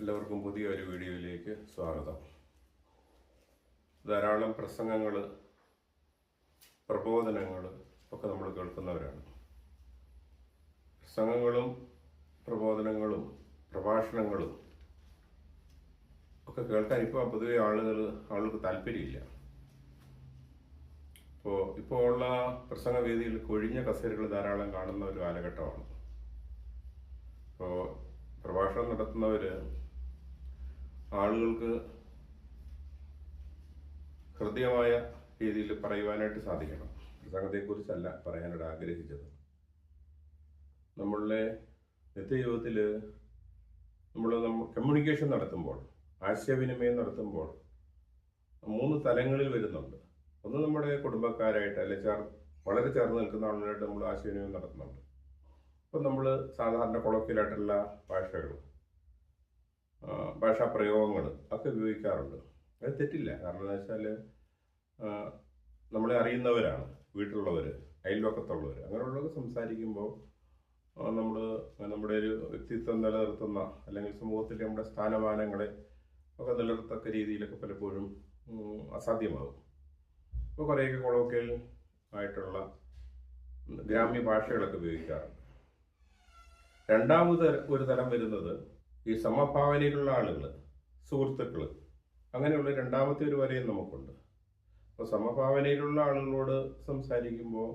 എല്ലാവർക്കും പുതിയൊരു വീഡിയോയിലേക്ക് സ്വാഗതം. ധാരാളം പ്രസംഗങ്ങൾ പ്രബോധനങ്ങൾ ഒക്കെ നമ്മൾ കേൾക്കുന്നവരാണ്. പ്രസംഗങ്ങളും പ്രബോധനങ്ങളും പ്രഭാഷണങ്ങളും ഒക്കെ കേൾക്കാൻ ഇപ്പോൾ പൊതുവെ ആളുകൾ ആളുകൾക്ക് താല്പര്യമില്ല. ഇപ്പോൾ ഇപ്പോൾ ഉള്ള പ്രസംഗ വേദിയിൽ കൊഴിഞ്ഞ കസേരകൾ ധാരാളം കാണുന്ന ഒരു കാലഘട്ടമാണ്. ഇപ്പോൾ പ്രഭാഷണം നടത്തുന്നവര് ആളുകൾക്ക് ഹൃദ്യമായ രീതിയിൽ പറയുവാനായിട്ട് സാധിക്കണം. പ്രസംഗത്തെക്കുറിച്ചല്ല പറയാനായിട്ട് ആഗ്രഹിച്ചത്. നമ്മളുടെ നിത്യജീവിതത്തിൽ നമ്മൾ കമ്മ്യൂണിക്കേഷൻ നടത്തുമ്പോൾ ആശയവിനിമയം നടത്തുമ്പോൾ മൂന്ന് തലങ്ങളിൽ വരുന്നുണ്ട്. ഒന്ന് നമ്മുടെ കുടുംബക്കാരായിട്ട് അല്ലെ ചേർ വളരെ ചേർന്ന് നിൽക്കുന്ന ആളുകളായിട്ട് നമ്മൾ ആശയവിനിമയം നടത്തുന്നുണ്ട്. അപ്പം നമ്മൾ സാധാരണ കൊളക്കിലായിട്ടുള്ള ഭാഷകൾ ഭാഷാ പ്രയോഗങ്ങൾ ഒക്കെ ഉപയോഗിക്കാറുണ്ട്. അത് തെറ്റില്ല. കാരണം എന്താ വെച്ചാൽ നമ്മളെ അറിയുന്നവരാണ് വീട്ടിലുള്ളവർ അയൽവക്കത്തുള്ളവർ അങ്ങനെയുള്ളവർ സംസാരിക്കുമ്പോൾ നമ്മൾ നമ്മുടെ ഒരു വ്യക്തിത്വം നിലനിർത്തുന്ന അല്ലെങ്കിൽ സമൂഹത്തിൽ നമ്മുടെ സ്ഥാനമാനങ്ങളെ ഒക്കെ നിലനിർത്തക്ക രീതിയിലൊക്കെ പലപ്പോഴും അസാധ്യമാകും. ഇപ്പോൾ കുറേയൊക്കെ കൊളോക്കിയൽ ആയിട്ടുള്ള ഗ്രാമ്യ ഭാഷകളൊക്കെ ഉപയോഗിക്കാറുണ്ട്. രണ്ടാമത് ഒരു തരം വരുന്നത് ഈ സമഭാവനയിലുള്ള ആളുകൾ സുഹൃത്തുക്കൾ അങ്ങനെയുള്ള രണ്ടാമത്തെ ഒരു വരയും നമുക്കുണ്ട്. അപ്പോൾ സമഭാവനയിലുള്ള ആളുകളോട് സംസാരിക്കുമ്പോൾ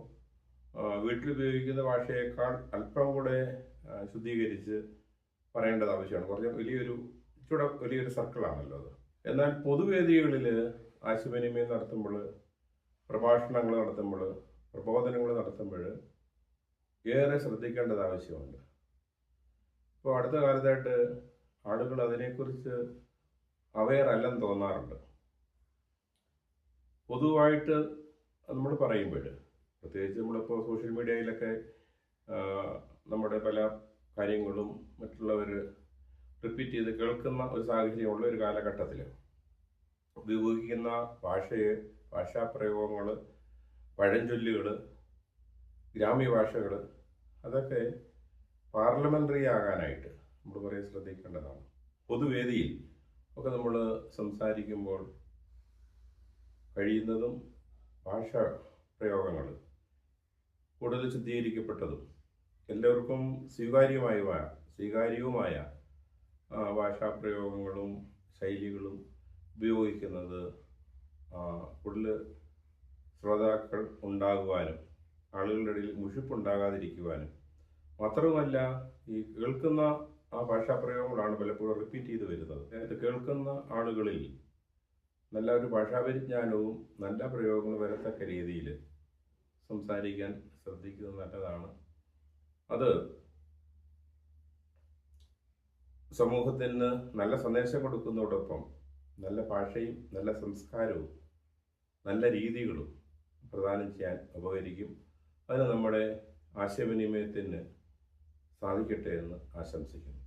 വീട്ടിലുപയോഗിക്കുന്ന ഭാഷയേക്കാൾ അല്പം കൂടെ ശുദ്ധീകരിച്ച് പറയേണ്ടത് ആവശ്യമാണ്. കുറച്ച് വലിയൊരു ചൂട വലിയൊരു സർക്കിളാണല്ലോ അത്. എന്നാൽ പൊതുവേദികളിൽ ആശയവിനിമയം നടത്തുമ്പോൾ പ്രഭാഷണങ്ങൾ നടത്തുമ്പോൾ പ്രബോധനങ്ങൾ നടത്തുമ്പോൾ ഏറെ ശ്രദ്ധിക്കേണ്ടത് ആവശ്യമുണ്ട്. ഇപ്പോൾ അടുത്ത കാലത്തായിട്ട് ആളുകൾ അതിനെക്കുറിച്ച് അവെയർ അല്ലെന്ന് തോന്നാറുണ്ട്. പൊതുവായിട്ട് നമ്മൾ പറയുമ്പോൾ പ്രത്യേകിച്ച് നമ്മളിപ്പോൾ സോഷ്യൽ മീഡിയയിലൊക്കെ നമ്മുടെ പല കാര്യങ്ങളും മറ്റുള്ളവർ റിപ്പീറ്റ് ചെയ്ത് കേൾക്കുന്ന ഒരു സാഹചര്യമുള്ള ഒരു കാലഘട്ടത്തിൽ ഉപയോഗിക്കുന്ന ഭാഷയെ ഭാഷാപ്രയോഗങ്ങൾ പഴഞ്ചൊല്ലുകൾ ഗ്രാമ്യ ഭാഷകൾ അതൊക്കെ പാർലമെന്ററി ആകാനായിട്ട് നമ്മൾ കുറേ ശ്രദ്ധിക്കേണ്ടതാണ്. പൊതുവേദിയിൽ ഒക്കെ നമ്മൾ സംസാരിക്കുമ്പോൾ കഴിയുന്നതും ഭാഷ പ്രയോഗങ്ങൾ കൂടുതൽ ശുദ്ധീകരിക്കപ്പെട്ടതും എല്ലാവർക്കും സ്വീകാര്യമായ സ്വീകാര്യവുമായ ഭാഷാപ്രയോഗങ്ങളും ശൈലികളും ഉപയോഗിക്കുന്നത് കൂടുതൽ ശ്രോതാക്കൾ ഉണ്ടാകുവാനും ആളുകളുടെ ഇടയിൽ മുഷിപ്പുണ്ടാകാതിരിക്കുവാനും മാത്രവുമല്ല ഈ കേൾക്കുന്ന ആ ഭാഷാപ്രയോഗങ്ങളാണ് പലപ്പോഴും റിപ്പീറ്റ് ചെയ്ത് വരുന്നത്. ഇത് കേൾക്കുന്ന ആളുകളിൽ നല്ല ഒരു ഭാഷാപരിജ്ഞാനവും നല്ല പ്രയോഗങ്ങൾ വരത്തക്ക രീതിയിൽ സംസാരിക്കാൻ ശ്രദ്ധിക്കുന്നത് നല്ലതാണ്. അത് സമൂഹത്തിന് നല്ല സന്ദേശം കൊടുക്കുന്നതോടൊപ്പം നല്ല ഭാഷയും നല്ല സംസ്കാരവും നല്ല രീതികളും പ്രദാനം ചെയ്യാൻ ഉപകരിക്കും. അതിന് നമ്മുടെ ആശയവിനിമയത്തിന് സാധിക്കട്ടെ എന്ന് ആശംസിക്കുന്നു.